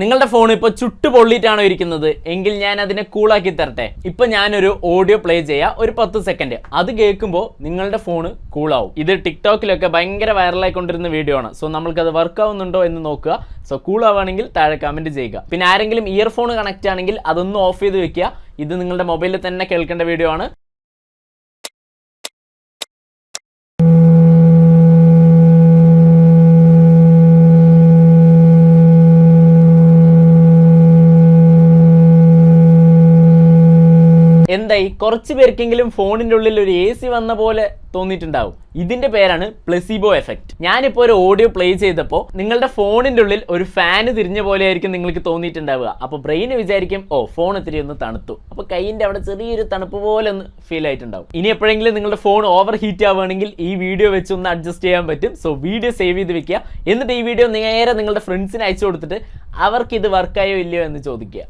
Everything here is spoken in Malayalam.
നിങ്ങളുടെ ഫോൺ ഇപ്പോൾ ചുട്ടു പൊള്ളിയിട്ടാണോ ഇരിക്കുന്നത്? എങ്കിൽ ഞാൻ അതിനെ കൂളാക്കി തരട്ടെ. ഇപ്പൊ ഞാനൊരു ഓഡിയോ പ്ലേ ചെയ്യാം. ഒരു പത്ത് സെക്കൻഡ് അത് കേൾക്കുമ്പോൾ നിങ്ങളുടെ ഫോൺ കൂളാവും ഇത് ടിക്ടോക്കിലൊക്കെ ഭയങ്കര വൈറലായിക്കൊണ്ടിരുന്ന വീഡിയോ ആണ്. സോ നമ്മൾക്ക് അത് വർക്ക് ആവുന്നുണ്ടോ എന്ന് നോക്കുക. സോ കൂൾ ആവുകയാണെങ്കിൽ താഴെ കമന്റ് ചെയ്യുക. പിന്നെ ആരെങ്കിലും ഇയർഫോൺ കണക്ട് ആണെങ്കിൽ അതൊന്നും ഓഫ് ചെയ്ത് വെക്കുക. ഇത് നിങ്ങളുടെ മൊബൈലിൽ തന്നെ കേൾക്കേണ്ട വീഡിയോ ആണ്. എന്തായി? കുറച്ച് പേർക്കെങ്കിലും ഫോണിന്റെ ഉള്ളിൽ ഒരു എ സി വന്ന പോലെ തോന്നിയിട്ടുണ്ടാവും. ഇതിന്റെ പേരാണ് പ്ലസിബോ എഫക്റ്റ് ഞാനിപ്പോൾ ഒരു ഓഡിയോ പ്ലേ ചെയ്തപ്പോൾ നിങ്ങളുടെ ഫോണിന്റെ ഉള്ളിൽ ഒരു ഫാന് തിരിഞ്ഞ പോലെ ആയിരിക്കും നിങ്ങൾക്ക് തോന്നിയിട്ടുണ്ടാവുക. അപ്പോൾ ബ്രെയിന് വിചാരിക്കും ഓ ഫോൺ ഇത്തിരി ഒന്ന് തണുത്തു. അപ്പോൾ കൈയിന്റെ അവിടെ ചെറിയൊരു തണുപ്പ് പോലെ ഒന്ന് ഫീൽ ആയിട്ടുണ്ടാവും. ഇനി എപ്പോഴെങ്കിലും നിങ്ങളുടെ ഫോൺ ഓവർ ഹീറ്റ് ആവുകയാണെങ്കിൽ ഈ വീഡിയോ വെച്ച് ഒന്ന് അഡ്ജസ്റ്റ് ചെയ്യാൻ പറ്റും. സോ വീഡിയോ സേവ് ചെയ്ത് വെക്കുക. എന്നിട്ട് ഈ വീഡിയോ നേരെ നിങ്ങളുടെ ഫ്രണ്ട്സിന് അയച്ചു കൊടുത്തിട്ട് അവർക്ക് ഇത് വർക്കായോ ഇല്ലയോ എന്ന് ചോദിക്കുക.